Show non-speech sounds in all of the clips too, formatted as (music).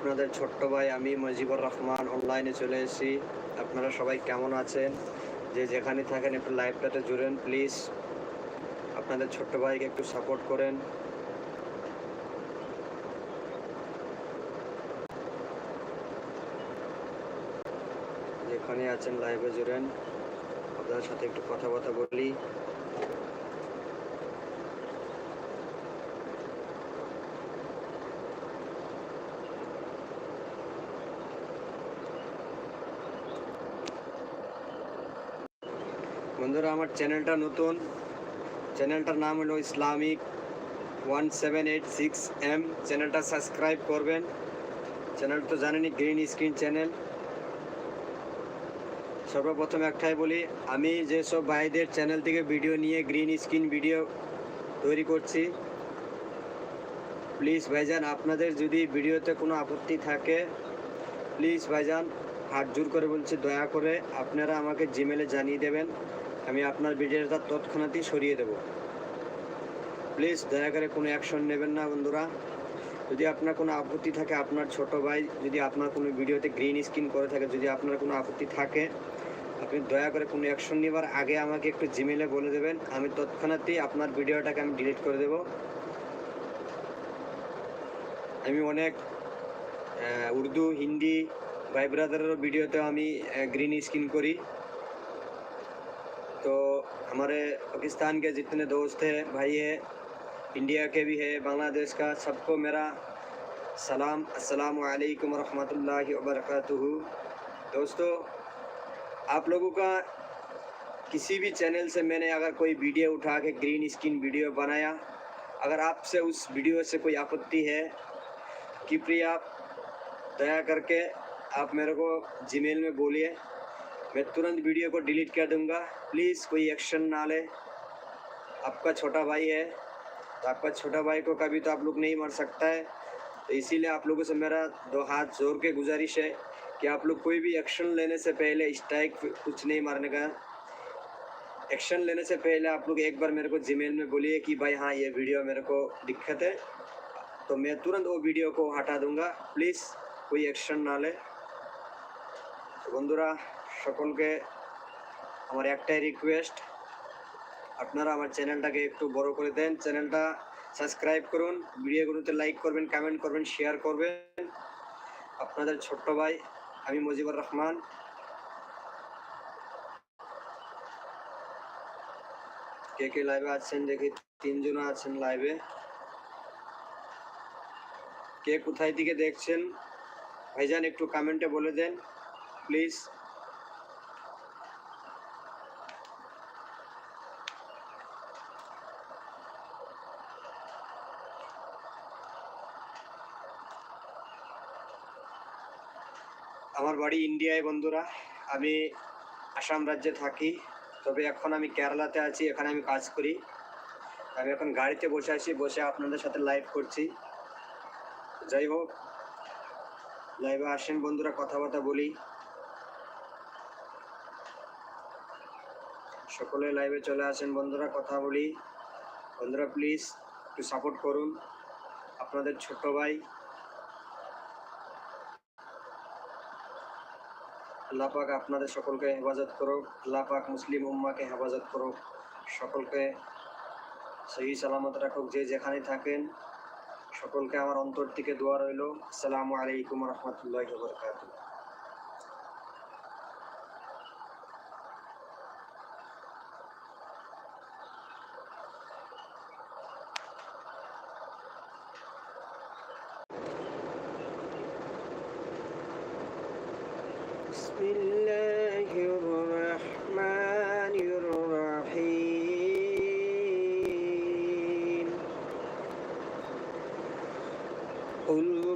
আপনাদের ছোট্ট ভাই আমি মজিবুর রহমান অনলাইনে চলে এসেছি। আপনারা সবাই কেমন আছেন? যে যেখানে থাকেন একটু লাইভটাতে জুড়েন প্লিজ আপনাদের ছোট্ট ভাইকে একটু সাপোর্ট করেন। যেখানে আছেন লাইভে জুড়েন, আপনাদের সাথে একটু কথাবার্তা বলি। বন্ধুরা, আমার চ্যানেলটা নতুন। চ্যানেলটার নাম হলো Islamic one seven eight six M. চ্যানেলটা সাবস্ক্রাইব করবেন। চ্যানেল তো জানেনই, গ্রিন স্ক্রিন চ্যানেল। সর্বপ্রথম একটাই বলি, আমি যেসব ভাইদের চ্যানেল থেকে ভিডিও নিয়ে গ্রিন স্ক্রিন ভিডিও তৈরি করছি, প্লিজ ভাইজান, আপনাদের যদি ভিডিওতে কোনো আপত্তি থাকে, প্লিজ ভাইজান, হাত জোর করে বলছি, দয়া করে আপনারা আমাকে জিমেলে জানিয়ে দেবেন। আমি আপনার ভিডিওটা তৎক্ষণাৎই সরিয়ে দেব। প্লিজ, দয়া করে কোনো অ্যাকশন নেবেন না, বন্ধুরা। যদি আপনার কোনো আপত্তি থাকে, আপনার ছোট ভাই যদি আপনার কোনো ভিডিওতে গ্রিন স্ক্রিন করে থাকে, যদি আপনার কোনো আপত্তি থাকে, আপনি দয়া করে কোনো অ্যাকশন নেবার আগে আমাকে একটু জিমেলে বলে দেবেন। আমি তৎক্ষণাৎই আপনার ভিডিওটাকে আমি ডিলিট করে দেব। আমি অনেক উর্দু, হিন্দি ভাই ব্রাদারেরও ভিডিওতেও আমি গ্রিন স্ক্রিন করি। तो हमारे पाकिस्तान के जितने दोस्त हैं, भाई है, इंडिया के भी है, बांग्लादेश का, सबको मेरा सलाम, अस्सलाम वालेकुम रहमतुल्लाहि व दोस्तों, आप लोगों का किसी भी चैनल से मैंने अगर कोई वीडियो उठा के ग्रीन स्किन वीडियो बनाया, अगर आपसे उस वीडियो से कोई आपत्ति है कृपया दया करके आप मेरे को जीमेल में बोलिए। मैं तुरंत वीडियो को डिलीट कर दूँगा। प्लीज़ कोई एक्शन ना ले। आपका छोटा भाई है। तो आपका छोटा भाई को कभी तो आप लोग नहीं मर सकता है। तो इसीलिए आप लोगों से मेरा दो हाथ ज़ोर के गुजारिश है कि आप लोग कोई भी एक्शन लेने से पहले स्ट्राइक कुछ नहीं मारने का। एक्शन लेने से पहले आप लोग एक बार मेरे को जीमेल में बोलिए कि भाई हाँ ये वीडियो मेरे को दिक्कत है। तो मैं तुरंत वो वीडियो को हटा दूँगा। प्लीज़ कोई एक्शन ना ले। तो बंधुरा সকলকে আমার একটাই রিকোয়েস্ট আপনারা আমার চ্যানেলটাকে একটু বড় করে দেন। চ্যানেলটা সাবস্ক্রাইব করুন, ভিডিওগুলোতে লাইক করবেন কমেন্ট করবেন শেয়ার করবেন। আপনাদের ছোট্ট ভাই, আমি মুজিবুর রহমান। কে কে লাইভে আছেন দেখি তিনজন আছেন লাইভে কে কোথায় থেকে দেখছেন, ভাইজান একটু কমেন্টে বলে দেন প্লিজ আমার বাড়ি ইন্ডিয়ায়, বন্ধুরা। আমি আসাম রাজ্যে থাকি, তবে এখন আমি কেরালাতে আছি, এখানে আমি কাজ করি। আমি এখন গাড়িতে বসে আছি, বসে আপনাদের সাথে লাইভ করছি। যাই হোক লাইভে আসেন, বন্ধুরা, কথাবার্তা বলি। সকলে লাইভে চলে আসেন, বন্ধুরা, কথা বলি। বন্ধুরা প্লিজ একটু সাপোর্ট করুন। আপনাদের ছোট ভাই আল্লাহ পাক আপনাদের সকলকে হেফাজত করুক। আল্লাহ পাক মুসলিম উম্মাকে হেফাজত করুক। সকলকে সহি সালামত রাখুক। যে যেখানে থাকেন, সকলকে আমার অন্তর থেকে দোয়া রইল। আসসালামু আলাইকুম রহমতুল্লাহ বরকাত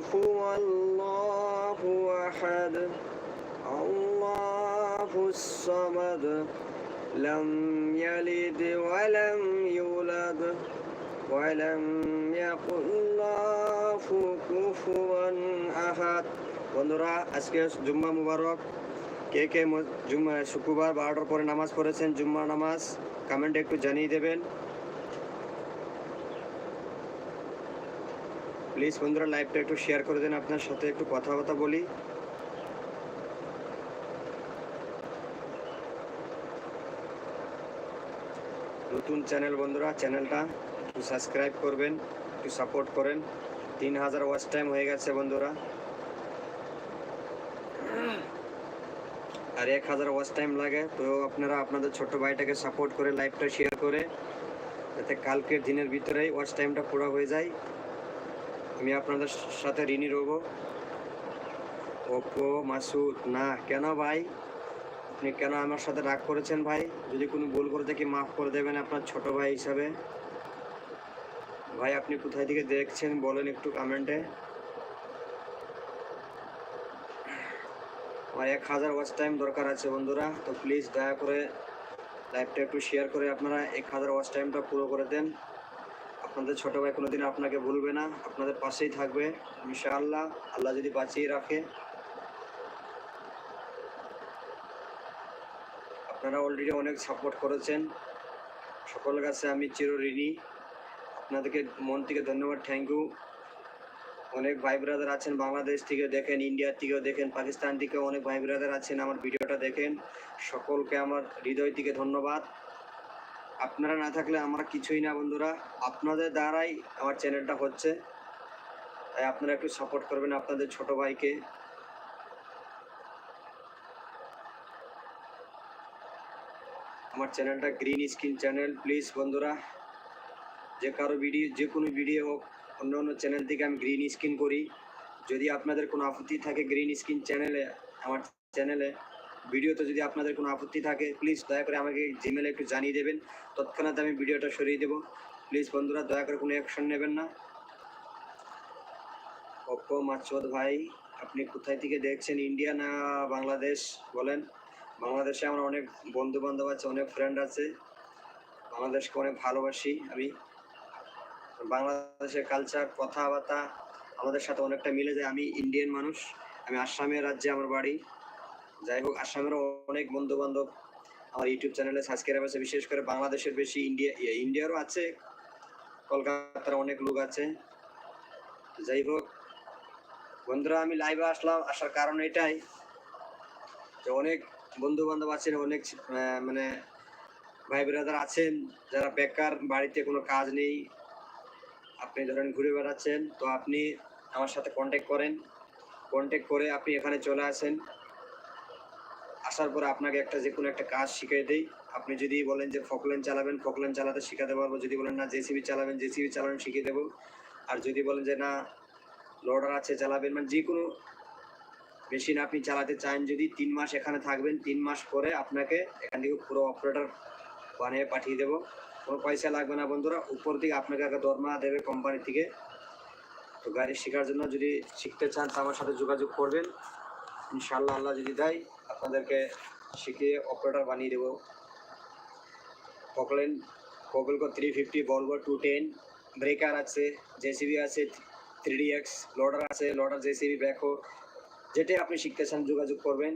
هو الله أحد الله الصمد لم يلد ولم يولد ولم يكن له كفوا أحد বন্ধুরা আজকে জুম্মা মুবারক কে কে ম- জুম্মা শুক্রবার বারোটার পরে নামাজ পড়েছেন জুম্মা নামাজ কমেন্টে একটু জানিয়ে দেবেন প্লিজ বন্ধুরা লাইভটা একটু শেয়ার করে দেন, আপনার সাথে একটু কথাবার্তা বলি। নতুন চ্যানেল বন্ধুরা, চ্যানেলটা একটু সাবস্ক্রাইব করবেন, একটু সাপোর্ট করেন। তিন হাজার ওয়াচ টাইম হয়ে গেছে বন্ধুরা। আর এক হাজার ওয়াচ টাইম লাগে, তো আপনারা আপনাদের ছোট ভাইটাকে সাপোর্ট করে লাইভটা শেয়ার করে, যাতে কালকের দিনের ভিতরেই ওয়াচ টাইমটা পুরো হয়ে যায়। আমি আপনাদের সাথে ঋণী রব ওপো, মাসুদ, না, কেন ভাই? আপনি কেন আমার সাথে রাগ করেছেন ভাই? যদি কোনো ভুল করে থাকি মাফ করে দেবেন আপনার ছোট ভাই হিসাবে। ভাই, আপনি কোথায় থেকে দেখছেন বলেন একটু কমেন্টে আমার এক হাজার ওয়াচ টাইম দরকার আছে বন্ধুরা, তো প্লিজ দয়া করে লাইভটা একটু শেয়ার করে আপনারা এক হাজার ওয়াচ টাইমটা পুরো করে দেন। আপনাদের ছোট ভাই কোনোদিন আপনাকে ভুলবে না, আপনাদের পাশেই থাকবে, ইনশাআল্লাহ। আল্লাহ যদি বাঁচিয়ে রাখে। আপনারা অলরেডি অনেক সাপোর্ট করেছেন। সকলের কাছে আমি চিরঋণী আপনাদেরকে মন থেকে ধন্যবাদ থ্যাংক ইউ অনেক ভাই ব্রাদার আছেন বাংলাদেশ থেকে, দেখেন ইন্ডিয়ার থেকেও দেখেন, পাকিস্তান থেকেও অনেক ভাই ব্রাদার আছেন আমার ভিডিওটা দেখেন। সকলকে আমার হৃদয় থেকে ধন্যবাদ। আপনারা না থাকলে আমার কিছুই না বন্ধুরা। আপনাদের দ্বারাই আমার চ্যানেলটা হচ্ছে। তাই আপনারা একটু সাপোর্ট করবেন আপনাদের ছোট ভাইকে। আমার চ্যানেলটা গ্রিন স্ক্রিন চ্যানেল প্লিজ বন্ধুরা। যে কারও ভিডিও যে কোনো ভিডিও হোক, অন্য অন্য চ্যানেল থেকে আমি গ্রিন স্ক্রিন করি। যদি আপনাদের কোনো আপত্তি থাকে গ্রিন স্ক্রিন চ্যানেলে আমার চ্যানেলে ভিডিওতে যদি আপনাদের কোনো আপত্তি থাকে প্লিজ দয়া করে আমাকে জিমেলে একটু জানিয়ে দেবেন। তৎক্ষণাৎ আমি ভিডিওটা সরিয়ে দেবো। প্লিজ বন্ধুরা, দয়া করে কোনো অ্যাকশন নেবেন না। অপ্পো মাচদ ভাই, আপনি কোথায় থেকে দেখছেন? ইন্ডিয়া না বাংলাদেশ বলেন। বাংলাদেশে আমার অনেক বন্ধু বান্ধব আছে, অনেক ফ্রেন্ড আছে। বাংলাদেশকে অনেক ভালোবাসি আমি। বাংলাদেশের কালচার কথাবার্তা আমাদের সাথে অনেকটা মিলে যায়। আমি ইন্ডিয়ান মানুষ, আমি আসামের রাজ্যে আমার বাড়ি। যাই হোক আসামেরও অনেক বন্ধু বান্ধব আমার ইউটিউব চ্যানেলে সাবস্ক্রাইব আছে বিশেষ করে বাংলাদেশের বেশি ইন্ডিয়া ইয়ে, ইন্ডিয়ারও আছে কলকাতার অনেক লোক আছে। যাই হোক বন্ধুরা আমি লাইভে আসলাম আসার কারণ এটাই যে অনেক বন্ধু বান্ধব আছেন অনেক মানে ভাই ব্রাদার আছেন যারা বেকার বাড়িতে কোনো কাজ নেই আপনি ধরেন ঘুরে বেড়াচ্ছেন তো আপনি আমার সাথে কন্ট্যাক্ট করেন। কন্ট্যাক্ট করে আপনি এখানে চলে আসেন। আসার পরে আপনাকে একটা যে কোনো একটা কাজ শিখিয়ে দেই। আপনি যদি বলেন যে ফকলেন চালাবেন, ফকলেন চালাতে শিখাতে পারব। যদি বলেন না, জেসিবি চালাবেন, জেসিবি চালানো শিখিয়ে দেবো। আর যদি বলেন যে না লোডার আছে, চালাবেন মানে যে কোনো মেশিন আপনি চালাতে চান, যদি তিন মাস এখানে থাকবেন, তিন মাস পরে আপনাকে এখান থেকে পুরো অপারেটর বানিয়ে পাঠিয়ে দেবো। কোনো পয়সা লাগবে না বন্ধুরা, উপর থেকে আপনাকে একটা দরমা দেবে কোম্পানি থেকে। তো গাড়ি শেখার জন্য যদি শিখতে চান, তো আমার সাথে যোগাযোগ করবেন। ইনশাল্লাহ আল্লাহ যদি দেয় আপনাদেরকে শিখিয়ে অপারেটর বানিয়ে দেবো। পকলেন পকলকো থ্রি ফিফটি বলব টু টেন ব্রেকার আছে জেসিবি আছে থ্রি ডি এক্স লোডার আছে লোডার জেসিবি ব্যাকো যেটাই আপনি শিখতে চান, যোগাযোগ করবেন।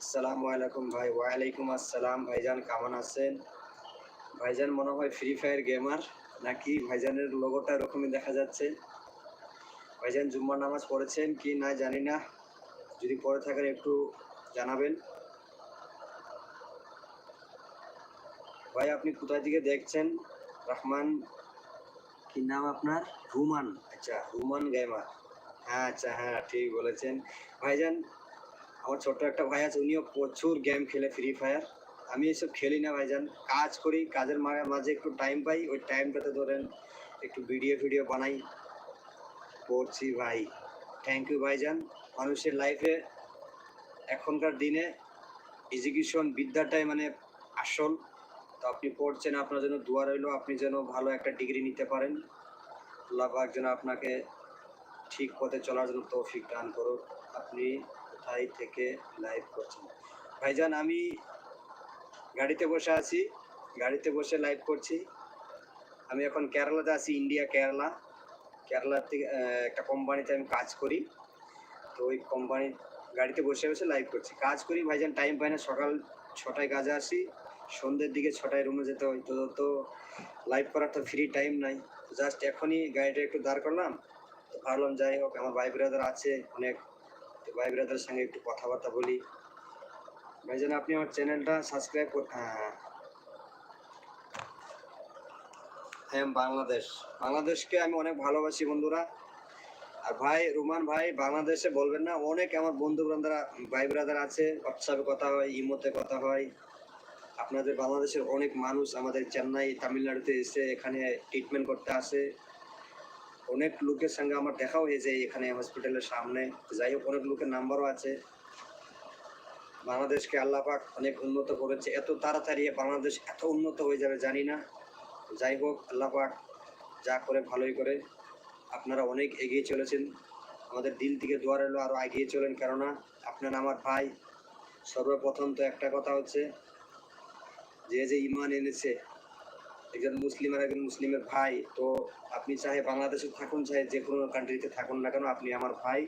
আসসালামু আলাইকুম ভাই, ওয়ালাইকুম আসসালাম। ভাইজান কেমন আছেন? ভাইজান মনে হয় ফ্রি ফায়ার গেমার নাকি? ভাইজানের লোগোটা এরকমই দেখা যাচ্ছে। ভাইজান জুম্মার নামাজ পড়েছেন কি না জানি না। যদি পড়ে থাকেন একটু জানাবেন। ভাই, আপনি কোথায় থেকে দেখছেন? রহমান, কি নাম আপনার? রুমান। আচ্ছা রুমান গেমার হ্যাঁ আচ্ছা হ্যাঁ ঠিক বলেছেন। ভাইজান, আমার ছোট্ট একটা ভাই আছে, উনিও প্রচুর গেম খেলে ফ্রি ফায়ার আমি এসব খেলি না, ভাইজান। কাজ করি, কাজের মাঝে একটু টাইম পাই, ওই টাইমটাতে ধরেন একটু ভিডিও ভিডিও বানাই। পড়ছি, ভাই। থ্যাংক ইউ ভাইজান। মানুষের লাইফে এখনকার দিনে এডুকেশন বিদ্যাটাই মানে আসল। তো আপনি পড়ছেন, আপনার জন্য দোয়া রইল, আপনি যেন ভালো একটা ডিগ্রি নিতে পারেন। আল্লাহ পাক যেন আপনাকে ঠিক পথে চলার জন্য তৌফিক দান করুন আপনি কোথায় থেকে লাইভ করছেন? ভাইজান, আমি গাড়িতে বসে আছি, গাড়িতে বসে লাইভ করছি। আমি এখন কেরালাতে আছি ইন্ডিয়া কেরালা। কেরালার থেকে একটা কোম্পানিতে আমি কাজ করি। তো ওই কোম্পানি গাড়িতে বসে বসে লাইভ করছি। কাজ করি ভাইজান টাইম পাই না। সকাল ছটায় কাজে আসি। সন্ধ্যের দিকে ছটায় রুমে যেতে হয়। তো তো লাইভ করার তো ফ্রি টাইম নাই। জাস্ট এখনই গাড়িটা একটু দাঁড় করলাম। তো ভাবলাম যাই হোক, আমার ভাই ব্রাদার আছে অনেক। তো ভাই ব্রাদারের সঙ্গে একটু কথাবার্তা বলি। ভাইজান, আপনি আমার চ্যানেলটা সাবস্ক্রাইব কর হ্যাঁ। বাংলাদেশ বাংলাদেশকে আমি অনেক ভালোবাসি বন্ধুরা। আর ভাই, রুমান ভাই, বাংলাদেশে বলবেন না, অনেক আমার বন্ধু বান্ধবরা, ভাই ব্রাদার আছে হোয়াটসঅ্যাপে কথা হয়, ইমোতে কথা হয়। আপনাদের বাংলাদেশের অনেক মানুষ আমাদের চেন্নাই, তামিলনাড়ুতে এসে এখানে ট্রিটমেন্ট করতে আসে। অনেক লোকের সঙ্গে আমার দেখা হয়েছে এখানে হসপিটালের সামনে। যাই হোক, অনেক লোকের নাম্বারও আছে। বাংলাদেশকে আল্লাহ পাক অনেক উন্নত করেছে। এত তাড়াতাড়ি বাংলাদেশ এত উন্নত হয়ে যাবে জানি না। যাই হোক, আল্লাহ পাক যা করে ভালোই করে। আপনারা অনেক এগিয়ে চলেছেন। আমাদের দিল থেকে দোয়ার এলো আরও এগিয়ে চলেন। কেননা আপনারা আমার ভাই সর্বপ্রথম তো একটা কথা হচ্ছে, যে যে ইমান এনেছে, একজন মুসলিম আর একজন মুসলিমের ভাই, তো আপনি চাহে বাংলাদেশে থাকুন, চাহে যে কোনো কান্ট্রিতে থাকুন না কেন, আপনি আমার ভাই।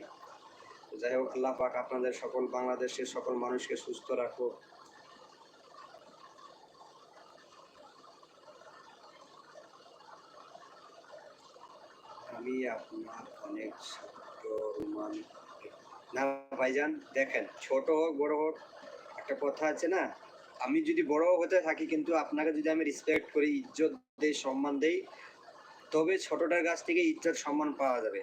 যাই হোক, আল্লাহ পাক আপনাদের সকল বাংলাদেশের সকল মানুষকে সুস্থ রাখো আমি আপনার না ভাইজান, দেখেন, ছোট হোক, বড় হোক, একটা কথা আছে না? আমি যদি বড় হতে থাকি কিন্তু আপনাকে যদি আমি রেসপেক্ট করি, ইজ্জত দেই, সম্মান দেই, তবে ছোটটার কাছ থেকে ইজ্জত, সম্মান পাওয়া যাবে।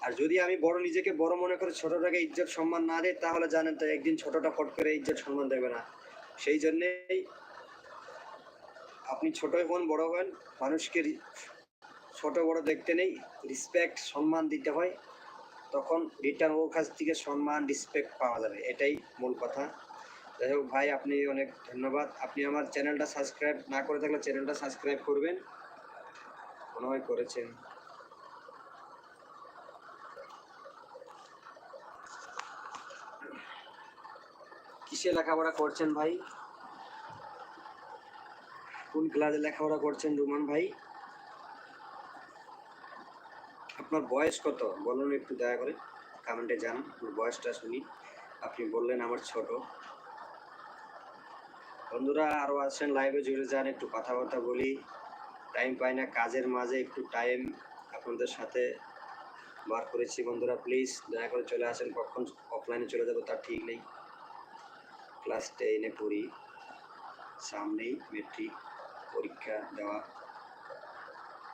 আর যদি আমি বড় নিজেকে বড় মনে করে ছোটটাকে ইজ্জত, সম্মান না দেয় তাহলে জানেন তো একদিন ছোটটা ফট করে ইজ্জত, সম্মান দেবে না। সেই জন্যেই আপনি ছোটই হন, বড় হন, মানুষকে ছোট বড় দেখতে নেই রেসপেক্ট সম্মান দিতে হয়, তখন রিটার্ন ওর কাছ থেকে সম্মান রেসপেক্ট পাওয়া যাবে, এটাই মূল কথা। যাই হোক ভাই, আপনি অনেক ধন্যবাদ। আপনি আমার চ্যানেলটা সাবস্ক্রাইব না করে থাকলে চ্যানেলটা সাবস্ক্রাইব করবেন। মনে হয় করেছেন। কিসে লেখাপড়া করছেন ভাই? কোন ক্লাসে লেখাপড়া করছেন রুমান ভাই? আপনার বয়স কত? বলুন একটু দয়া করে কমেন্টে যান বয়সটা শুনি। আপনি বললেন আমার ছোট। বন্ধুরা আরও আছেন লাইভে জুড়ে যান, একটু কথাবার্তা বলি। টাইম পাই না, কাজের মাঝে একটু টাইম আপনাদের সাথে বার করেছি। বন্ধুরা প্লিজ দয়া করে চলে আসেন। কখন অফলাইনে চলে যাব তার ঠিক নেই। ক্লাস টেনে পড়ি। সামনেই মেট্রিক পরীক্ষা দেওয়া।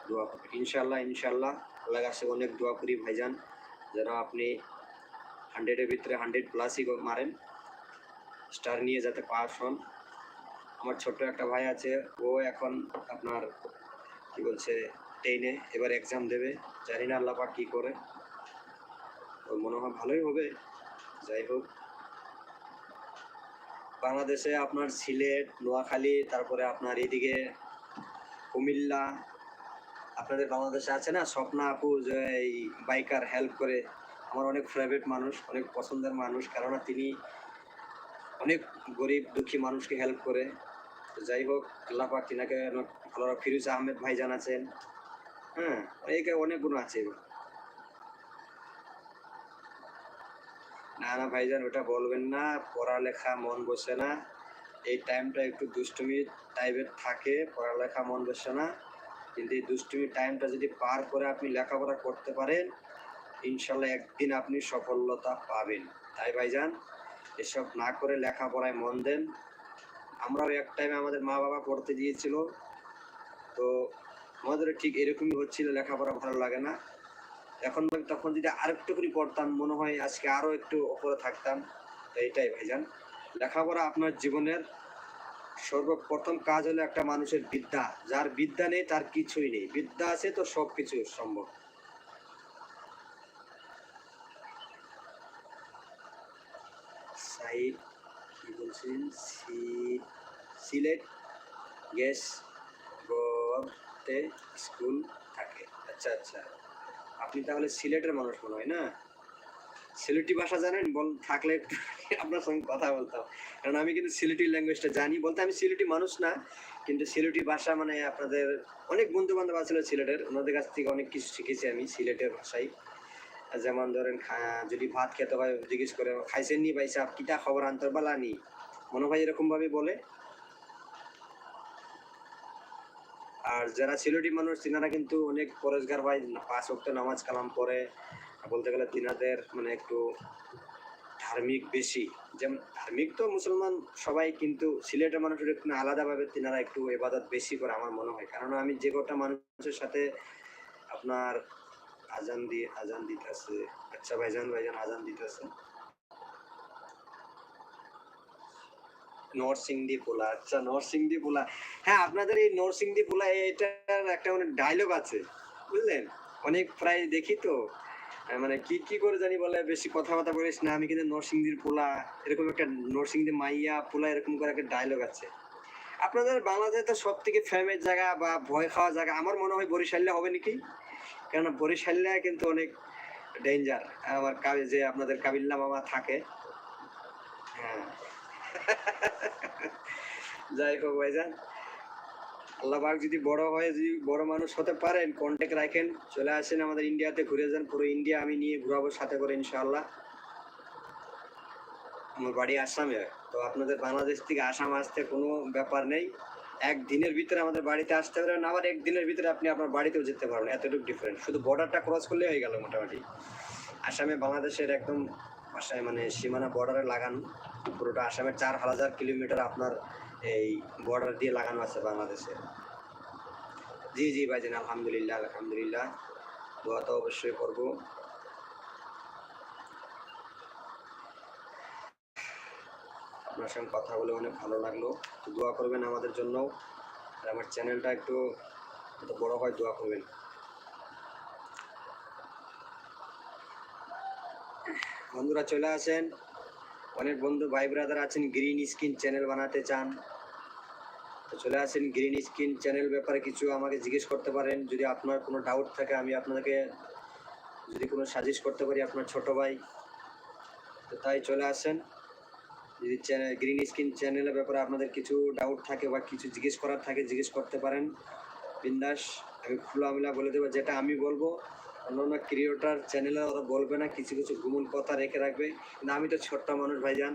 দোয়া ইনশাল্লাহ ইনশাল্লাহ আল্লাহ কাছে অনেক দোয়া করি ভাইজান, যেন আপনি হান্ড্রেডের ভিতরে হান্ড্রেড প্লাসই মারেন। স্টার নিয়ে যাতে পাস হন। আমার ছোট্ট একটা ভাই আছে, ও এখন আপনার কি বলছে টেনে এবার এক্সাম দেবে। জানি না আল্লাহ পাক কী করে। ওর মনে হয় ভালোই হবে। যাই হোক। বাংলাদেশে আপনার সিলেট, নোয়াখালী, তারপরে আপনার এদিকে কুমিল্লা আপনাদের বাংলাদেশে আছে না? স্বপ্না আপু যে এই বাইকার হেল্প করে। আমার অনেক ফেভারিট মানুষ, অনেক পছন্দের মানুষ, কেননা তিনি অনেক গরিব, দুঃখী মানুষকে হেল্প করে। তো যাই হোক, আল্লাহ পাক তিনাকে অনেক ভালো ফিরোজ আহমেদ ভাই জানাচ্ছেন হ্যাঁ অনেক গুণ আছে। না না ভাইজান, ওটা বলবেন না। পড়ালেখা মন বসে না। এই টাইমটা একটু দুষ্টুমি টাইপের থাকে, পড়ালেখা মন বসে না। কিন্তু এই দুষ্টুমি টাইমটা যদি পার করে আপনি লেখাপড়া করতে পারেন, ইনশাল্লাহ একদিন আপনি সফলতা পাবেন। তাই ভাইজান, এসব না করে লেখাপড়ায় মন দেন। আমরাও এক টাইমে আমাদের মা বাবা পড়তে দিয়েছিল তো আমাদের ঠিক এরকমই হচ্ছিল, লেখাপড়া ভালো লাগে না। এখন তখন যদি আর করে পড়তাম, মনে হয় আজকে আরও একটু ওপরে থাকতাম। তো এইটাই ভাইজান, লেখাপড়া আপনার জীবনের সর্বপ্রথম কাজ হলো একটা মানুষের বিদ্যা। যার বিদ্যা নেই, তার কিছুই নেই। বিদ্যা আছে তো সব কিছু সম্ভব। সাইড, কি বলছেন সিলেট, গ্যাস গড়তে স্কুল থাকে। আচ্ছা আচ্ছা। আপনি তাহলে সিলেটের মানুষ মনে হয় না? সিলেটি ভাষা জানেন? বল, থাকলে আপনার সঙ্গে কথা বলতাম। কারণ আমি কিন্তু সিলেটি ল্যাঙ্গুয়েজটা জানি। বলতে আমি সিলেটি মানুষ না, কিন্তু সিলেটি ভাষা মানে আপনাদের অনেক বন্ধু বান্ধব আছে সিলেটের? ওনাদের কাছ থেকে অনেক কিছু শিখেছি আমি সিলেটের ভাষায়। যেমন ধরেন যদি ভাত খেতে হয়, জিজ্ঞেস করে, খাইছেন নি ভাই সাহেব? কিটা খবর? আন্তর বালা নি? মনে হয় এরকম ভাবে বলে। আর যারা সিলেটি মানুষ, তিনারা কিন্তু অনেক পরেশগার ভাই। পাঁচ ওয়াক্ত নামাজ কালাম পরে বলতে গেলে তিনাদের মানে একটু ধার্মিক বেশি। যেমন ধার্মিক তো মুসলমান সবাই, কিন্তু সিলেটের মানুষের একটু আলাদাভাবে তিনারা একটু এবাদত বেশি করে আমার মনে হয়। কারণ আমি যে কটা মানুষের সাথে আপনার আজান দিয়ে আজান দিতেছে আচ্ছা ভাইজান ভাইজান, আজান দিতেছে। নরসিংদী পোলা আচ্ছা নরসিংদী পোলা। হ্যাঁ আপনাদের এই নরসিংদী পোলা, এটার একটা মানে ডায়লগ আছে, বুঝলেন? অনেক প্রায় দেখি তো। মানে কি কি করে জানি বলে, বেশি কথাবার্তা বলিস না, আমি কিন্তু নরসিংদীর পোলা, এরকম একটা নরসিংদী মাইয়া পোলা, এরকম করে একটা ডায়লগ আছে। আপনাদের বাংলাদেশে তো সব থেকে ফেমাস জায়গা বা ভয় খাওয়া জায়গা, আমার মনে হয় বরিশালে হবে নাকি? কেননা বরিশালে কিন্তু অনেক ডেঞ্জার আমার কাবি, যে আপনাদের কাবিল্লা মামা থাকে। হ্যাঁ। (laughs) যাই হোক ভাইজান। আল্লাহ পাক যদি বড় হয়, যদি বড় মানুষ হতে পারেন কন্ট্যাক্ট রাখেন, চলে আসেন আমাদের ইন্ডিয়াতে ঘুরে যান, পুরো ইন্ডিয়া আমি নিয়ে ঘুরাবো সাথে করে ইনশাআল্লাহ। আমার বাড়ি আসামে, তো আপনাদের বাংলাদেশ থেকে আসাম আসতে কোনো ব্যাপার নেই। একদিনের ভিতরে আমাদের বাড়িতে আসতে পারবেন আবার একদিনের ভিতরে আপনি আপনার বাড়িতেও যেতে পারবেন, এতটুকু ডিফারেন্ট শুধু বর্ডারটা ক্রস করলে হয়ে গেল মোটামুটি। আসামে বাংলাদেশের একদম মানে সীমানা বর্ডারে লাগানো, পুরোটা আসামের চার হাজার কিলোমিটার আপনার এই বর্ডার দিয়ে লাগানো আছে বাংলাদেশে। জি জি ভাই ভাইজান, আলহামদুলিল্লাহ আলহামদুলিল্লাহ। দোয়া তো অবশ্যই করব। আপনার সঙ্গে কথা বলে অনেক ভালো লাগল। দোয়া করবেন আমাদের জন্য। আর আমার চ্যানেলটা একটু যত বড় হয়, দোয়া করবেন। বন্ধুরা চলে আসেন। অনেক বন্ধু ভাই ব্রাদার আছেন গ্রিন স্কিন চ্যানেল বানাতে চান। তো চলে আসেন গ্রিন স্কিন চ্যানেল ব্যাপারে কিছু আমাকে জিজ্ঞেস করতে পারেন। যদি আপনার কোনো ডাউট থাকে, আমি আপনাকে যদি কোনো সাজেস্ট করতে পারি আপনার ছোট ভাই। তো তাই চলে আসেন। যদি চ্যানেল গ্রিন স্কিন চ্যানেলের ব্যাপারে আপনাদের কিছু ডাউট থাকে বা কিছু জিজ্ঞেস করার থাকে, জিজ্ঞেস করতে পারেন। বিন্দাস, আমি খোলামেলা বলে দেবো, যেটা আমি বলব অন্যান্য ক্রিয়েটার চ্যানেলে ওরা বলবে না, কিছু কিছু গুমন কথা রেখে রাখবে। কিন্তু আমি তো ছোট্ট মানুষ, ভাইজান।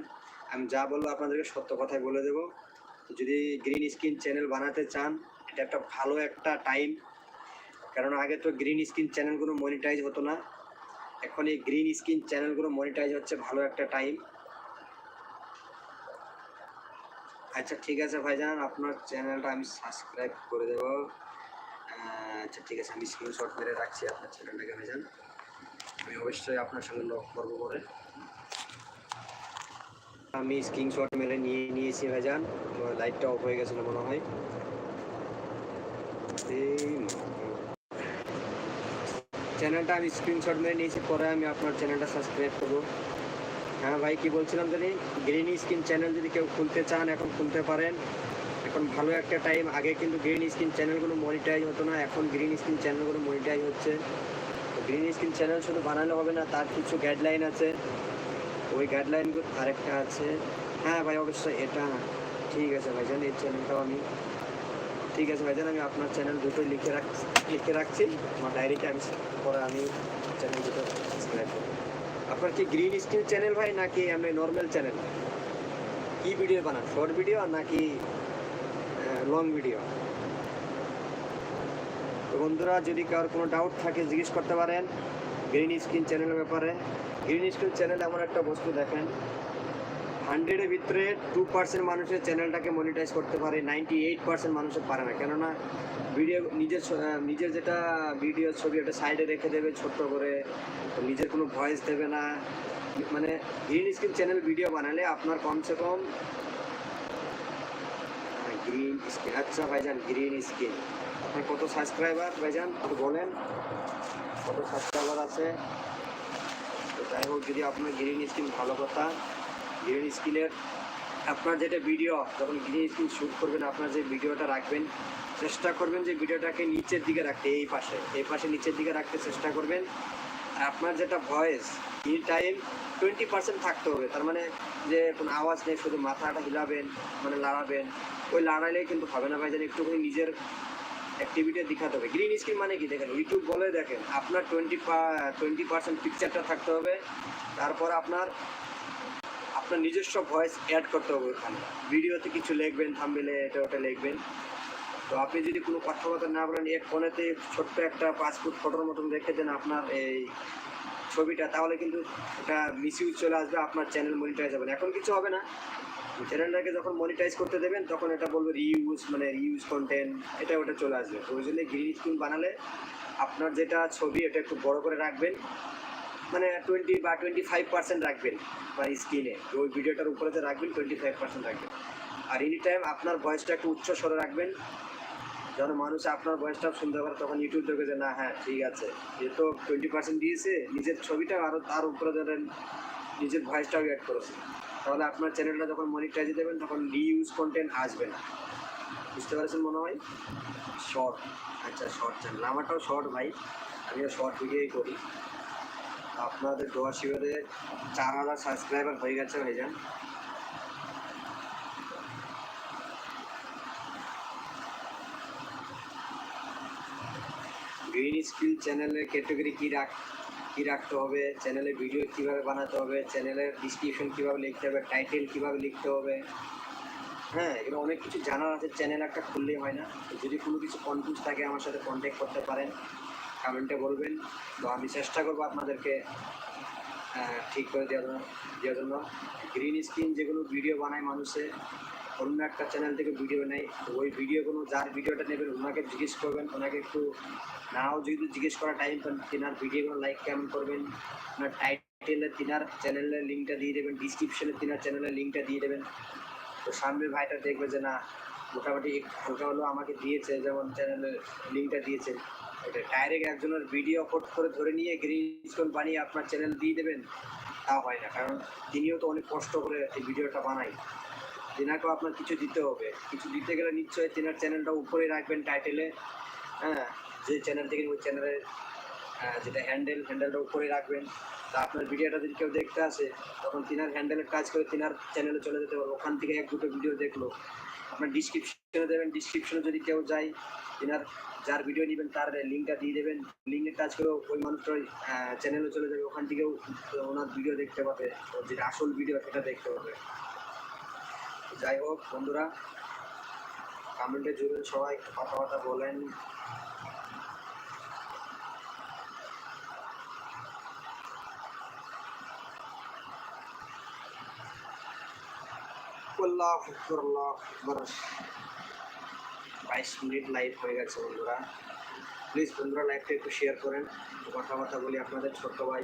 আমি যা বলব আপনাদেরকে সত্য কথাই বলে দেবো। যদি গ্রিন স্কিন চ্যানেল বানাতে চান, এটা একটা ভালো একটা টাইম কারণ আগে তো গ্রিন স্কিন চ্যানেলগুলো মনিটাইজ হতো না। এখন এই গ্রিন স্কিন চ্যানেলগুলো মনিটাইজ হচ্ছে ভালো একটা টাইম আচ্ছা ঠিক আছে ভাইজান, আপনার চ্যানেলটা আমি সাবস্ক্রাইব করে দেবো। আচ্ছা ঠিক আছে, আমি স্ক্রিনশট মেরে রাখছি আপনার চ্যানেলটাকে ভাইজান আমি অবশ্যই আপনার সঙ্গে লক করব পরে। আমি স্ক্রিনশট মেরে নিয়ে নিয়েছি ভাইজান লাইটটা অফ হয়ে গেছিল মনে হয়। চ্যানেলটা আমি স্ক্রিনশট মেরে নিয়েছি, পরে আমি আপনার চ্যানেলটা সাবস্ক্রাইব করব। হ্যাঁ ভাই, কি বলছিলাম জানি? গ্রিন স্কিন চ্যানেল যদি কেউ খুলতে চান, এখন খুলতে পারেন। এখন ভালো একটা টাইম আগে কিন্তু গ্রিন স্কিন চ্যানেলগুলো মনিটাইজ হতো না, এখন গ্রিন স্কিন চ্যানেলগুলো মনিটাইজ হচ্ছে। গ্রিন স্কিন চ্যানেল শুধু বানালে হবে না, তার কিছু গাইডলাইন আছে। ওই গাইডলাইনগুলো আরেকটা আছে। হ্যাঁ ভাই, অবশ্যই এটা ঠিক আছে ভাইজান, এই চ্যানেলটাও আমি ঠিক আছে ভাইজান, আমি আপনার চ্যানেল দুটোই লিখে রাখ লিখে রাখছি। আমার ডায়েরিতে আমি পরে আমি চ্যানেল দুটো সাবস্ক্রাইব করব। আপনার কি গ্রিন স্ক্রিন চ্যানেল ভাই, নাকি আমি নর্মাল চ্যানেল কি ভিডিও বানান? শর্ট ভিডিও নাকি লং ভিডিও তো বন্ধুরা, যদি কারোর কোনো ডাউট থাকে, জিজ্ঞেস করতে পারেন গ্রিন স্ক্রিন চ্যানেলের ব্যাপারে। গ্রিন স্ক্রিন চ্যানেল এমন একটা বস্তু দেখেন হান্ড্রেডের ভিতরে টু পার্সেন্ট মানুষের চ্যানেলটাকে মনিটাইজ করতে পারে নাইনটি এইট পার্সেন্ট মানুষের পারে না। কেননা ভিডিও নিজের নিজের যেটা ভিডিও ছবি ওটা সাইডে রেখে দেবে ছোট্ট করে নিজের কোনো ভয়েস দেবে না। মানে গ্রিন স্ক্রিন চ্যানেল ভিডিও বানালে আপনার কমসে কম গ্রিন স্ক্রিন আচ্ছা ভাইজান গ্রিন স্ক্রিন আপনার কত সাবস্ক্রাইবার ভাইজান, একটু বলেন? কত সাবস্ক্রাইবার আছে? তো যাই হোক, যদি আপনার গ্রিন স্ক্রিন ভালো কথা গ্রিন স্ক্রিনের আপনার যেটা ভিডিও যখন গ্রিন স্ক্রিন শ্যুট করবেন, আপনার যে ভিডিওটা রাখবেন, চেষ্টা করবেন যে ভিডিওটাকে নিচের দিকে রাখতে, এই পাশে এই পাশে নিচের দিকে রাখতে চেষ্টা করবেন। আর আপনার যেটা ভয়েস এই টাইম টোয়েন্টি পার্সেন্ট থাকতে হবে। তার মানে যে কোনো আওয়াজ নেই, শুধু মাথাটা হিলাবেন মানে লাড়াবেন ওই লাড়াইলেই কিন্তু হবে না ভাই যেন একটুখানি নিজের অ্যাক্টিভিটি দেখাতে হবে। গ্রিন স্ক্রিন মানে কি দেখেন ইউটিউব বলে দেখেন, আপনার টোয়েন্টি টোয়েন্টি পার্সেন্ট পিকচারটা থাকতে হবে, তারপর আপনার আপনার নিজস্ব ভয়েস অ্যাড করতে হবে ওখানে। ভিডিওতে কিছু লিখবেন থাম্বেলে এটা ওটা লিখবেন। তো আপনি যদি কোনো কথাবার্তা না বলেন, এক ফোনেতে ছোট্ট একটা পাসপোর্ট ফটোর মতন রেখে দেন আপনার এই ছবিটা, তাহলে কিন্তু এটা মিসইউজ চলে আসবে, আপনার চ্যানেল মনিটাইজ হবে এখন কিছু হবে না। চ্যানেলটাকে যখন মনিটাইজ করতে দেবেন, তখন এটা বলবে রিইউজ মানে রিইউজ কন্টেন্ট এটা ওটা চলে আসবে। ওই জন্য গ্রিন স্ক্রিন বানালে আপনার যেটা ছবি, এটা একটু বড় করে রাখবেন। মানে টোয়েন্টি বা টোয়েন্টি ফাইভ পার্সেন্ট রাখবেন বা স্ক্রিনে ওই ভিডিওটার উপরে যে রাখবেন টোয়েন্টি ফাইভ পার্সেন্ট রাখবেন। আর এনি টাইম আপনার ভয়েসটা একটু উচ্চ স্বরে রাখবেন, যেন মানুষ আপনার ভয়েসটা শুনতে পারে, তখন ইউটিউব দেখে যে, না হ্যাঁ ঠিক আছে। এ তো টোয়েন্টি পার্সেন্ট দিয়েছে, নিজের ছবিটা আরও তার উপরে ধরেন, নিজের ভয়েসটাও অ্যাড করেছে। তাহলে আপনার চ্যানেলটা যখন মনিটাইজে দেবেন, তখন রিউজ কন্টেন্ট আসবে না। বুঝতে পারছেন মনে হয়? শর্ট আচ্ছা শর্ট চ্যানেল আমারটাও শর্ট ভাই। আমিও শর্ট ভিডিওই করি। আপনাদের দোয়া শিবিরে চার হাজার সাবস্ক্রাইবার হয়ে গেছে হয়ে ভাইজান গ্রিন স্কিল চ্যানেলের ক্যাটাগরি কী রাখ কী রাখতে হবে চ্যানেলে ভিডিও কীভাবে বানাতে হবে চ্যানেলের ডিসক্রিপশন কীভাবে লিখতে হবে টাইটেল কীভাবে লিখতে হবে। হ্যাঁ এগুলো অনেক কিছু জানার আছে চ্যানেল একটা খুললেই হয় না। যদি কোনো কিছু কনফিউজ থাকে, আমার সাথে কন্ট্যাক্ট করতে পারেন কমেন্টে বলবেন। তো আমি চেষ্টা করব আপনাদেরকে ঠিক করে দেওয়ার জন্য দেওয়ার জন্য। গ্রিন স্ক্রিন যেগুলো ভিডিও বানায় মানুষে অন্য একটা চ্যানেল থেকে ভিডিও নেয়। তো ওই ভিডিও কোনো, যার ভিডিওটা নেবেন, ওনাকে জিজ্ঞেস করবেন। ওনাকে একটু নাও যদি জিজ্ঞেস করা টাইম পান, তিনার ভিডিওগুলো লাইক কেমন করবেন ওনার টাইটেলে তিনার চ্যানেলের লিঙ্কটা দিয়ে দেবেন ডিসক্রিপশনে তিনার চ্যানেলের লিঙ্কটা দিয়ে দেবেন। তো সামনের ভাইটা দেখবে যে না, মোটামুটি ওটা হলো আমাকে দিয়েছে, যেমন চ্যানেলের লিঙ্কটা দিয়েছে। এটা ডাইরেক্ট একজনের ভিডিও আপলোড করে ধরে নিয়ে গ্রিন বানিয়ে আপনার চ্যানেল দিয়ে দেবেন। তা হয় না, কারণ তিনিও তো অনেক কষ্ট করে এই ভিডিওটা বানাই তিনাকেও আপনার কিছু দিতে হবে। কিছু দিতে গেলে নিশ্চয়ই তেনার চ্যানেলটা উপরে রাখবেন টাইটেলে হ্যাঁ যে চ্যানেল থেকে ওই চ্যানেলের যেটা হ্যান্ডেল হ্যান্ডেলটা উপরে রাখবেন। তা আপনার ভিডিওটা যদি কেউ দেখতে আসে, তখন তিনার হ্যান্ডেলের কাজ করে তিনার চ্যানেলে চলে যেতে পারবে। ওখান থেকে এক দুটো ভিডিও দেখল। আপনার ডিসক্রিপশনে দেবেন। ডিসক্রিপশনে যদি কেউ যায় তিনার যার ভিডিও নেবেন, তার লিঙ্কটা দিয়ে দেবেন। লিঙ্কে কাজ করে ওই মানুষটার চ্যানেলে চলে যাবে। ওখান থেকেও ওনার ভিডিও দেখতে পাবে। যেটা আসল ভিডিও সেটা দেখতে পাবে। যাই হোক, বন্ধুরা কমেন্টে জুড়ে সবাই কথাবার্তা বলেন। বাইশ মিনিট লাইভ হয়ে গেছে, বন্ধুরা। প্লিজ বন্ধুরা লাইভটা একটু শেয়ার করেন। কথাবার্তা বলি আপনাদের, ছোট্ট ভাই।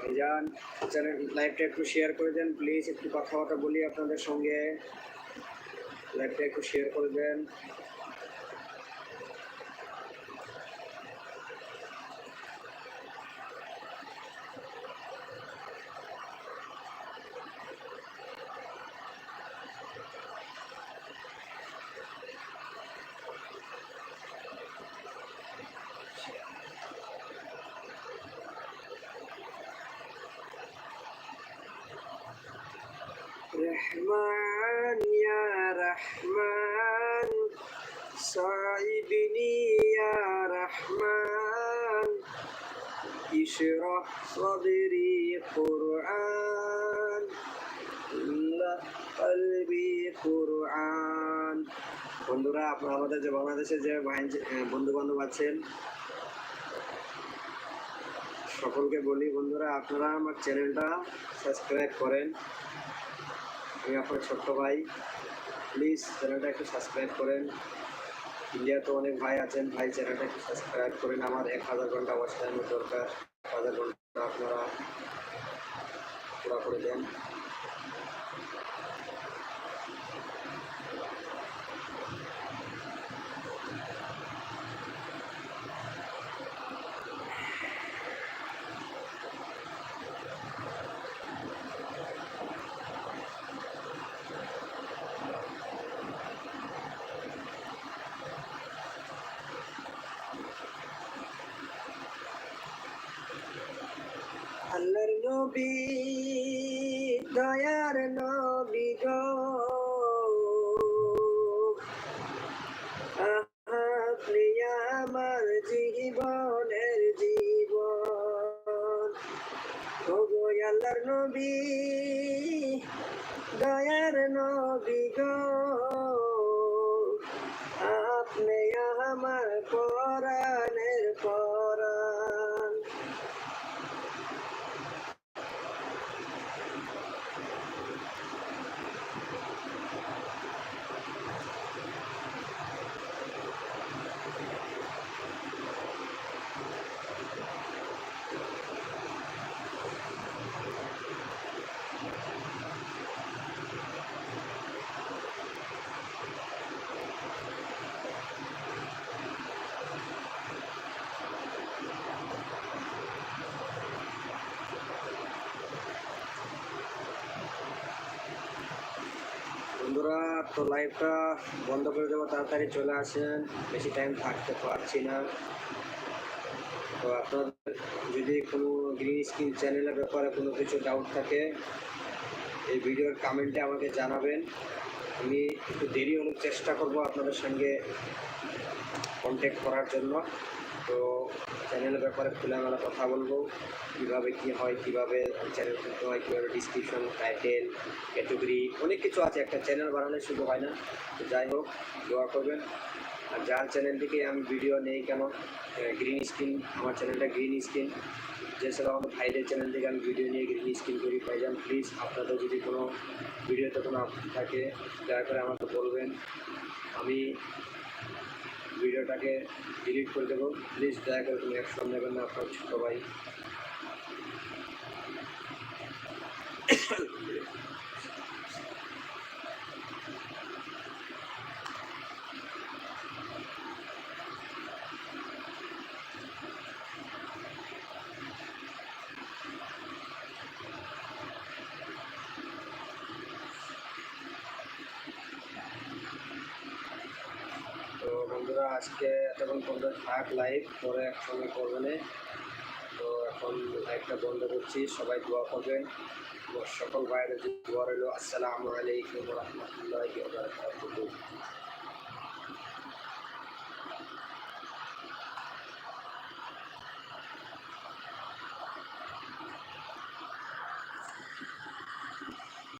ভাইজান, চ্যানেল লাইভটা একটু শেয়ার করে দেন প্লিজ একটু কথাবার্তা বলি আপনাদের সঙ্গে। লাইভটা একটু শেয়ার করে দেন রহমান ইয়া রহমান সাইবিনি ইয়া রহমান সাদরি কুরআন ইল্লা কলবি কুরআন বন্ধুরা, আপনারা আমাদের যে বাংলাদেশে যে বন্ধু বান্ধব আছেন, সকলকে বলি, বন্ধুরা, আপনারা আমার চ্যানেলটা সাবস্ক্রাইব করেন। আমি আপনার ছোট্ট ভাই। প্লিজ, চ্যানেলটা একটু সাবস্ক্রাইব করেন। ইন্ডিয়াতে অনেক ভাই আছেন, ভাই চ্যানেলটাকে সাবস্ক্রাইব করেন। আমার এক হাজার ঘণ্টা ওয়াচ টাইমের দরকার। ঘণ্টা আপনারা পুরা দেন। আল্লাহর নবী দয়ার নবী গো। আপনি আমার বন্ধুরা, তো লাইভটা বন্ধ করে দেবো, তাড়াতাড়ি চলে আসেন। বেশি টাইম থাকতে পারছি না। তো আপনার যদি কোনো গ্রিন স্ক্রিন চ্যানেলের ব্যাপারে কোনো কিছু ডাউট থাকে, এই ভিডিওর কমেন্টে আমাকে জানাবেন। আমি একটু দেরি হলেও চেষ্টা করব আপনাদের সঙ্গে কন্ট্যাক্ট করার জন্য। তো চ্যানেলের ব্যাপারে খোলামেলা কথা বলব। কীভাবে কী হয়, কীভাবে চ্যানেল খুলতে হয়, কীভাবে ডিসক্রিপশন টাইটেল ক্যাটেগরি অনেক কিছু আছে। একটা চ্যানেল বানালে শুধু হয় না। তো যাই হোক, দোয়া করবেন। আর যার চ্যানেল থেকে আমি ভিডিও নেই কেন গ্রিন স্ক্রিন আমার চ্যানেলটা গ্রিন স্ক্রিন যেসব আমার ভাইদের চ্যানেল থেকে আমি ভিডিও নিয়ে গ্রিন স্ক্রিন করি ভাইজান প্লিজ আপনাদের যদি কোনো ভিডিওতে কোনো থাকে, দয়া করে আমাকে বলবেন। আমি ভিডিওটাকে ডিলিট করে দেবো। প্লিজ দয়া করে তুমি অ্যাকশন নেবেন না আপনার ছোটো ভাই তো বন্ধুরা আজকে এতক্ষণ পর্যন্ত থাক লাইভ পরে একসঙ্গে করবেন। তো এখন লাইভটা বন্ধ করছি, সবাই দোয়া করবেন। সকল ভাইয়ের দোয়া রইল। আসসালামু আলাইকুম রহমতুল্লাহ